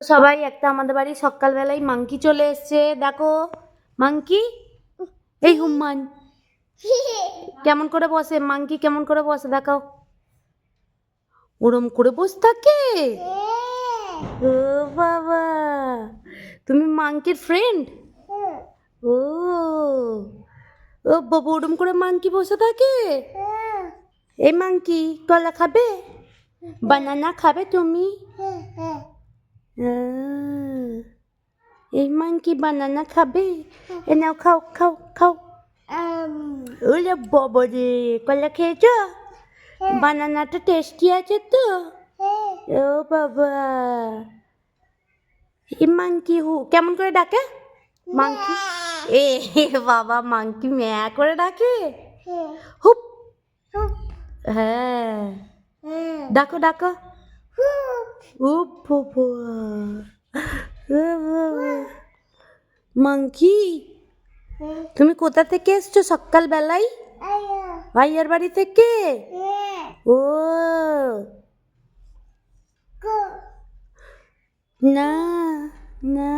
সবাই একটা আমাদের বাড়ি সকালবেলায় মাংকি চলে এসছে। দেখো মাংকি? এই হুম্মান কেমন করে বসে? মাংকি কেমন করে বসে? দেখাও। ওরম করে বসে থাকে? ও বাবা। তুমি মাংকির ফ্রেন্ড ও। ও বাবা ওরম করে মাংকি বসে থাকে? এই মাংকি কলা খাবে? বানানা খাবে তুমি? এই মাংকি বানানা খাবে এ নাও খাও খাও খাও ওরে বাবা রে কলা খেয়েছ বানানাটা টেস্টি আছে তো ও বাবা এই মাংকি হু কেমন করে ডাকে মাংকি এ বাবা মাংকি ম্যা করে ডাকে হুপ হ্যাঁ ডাকো ডাকো ও বাবা ও বাবা মাংকি তুমি কোথা থেকে এসছো সকালবেলায়? ভাইয়ার বাড়ি থেকে? ও। না না।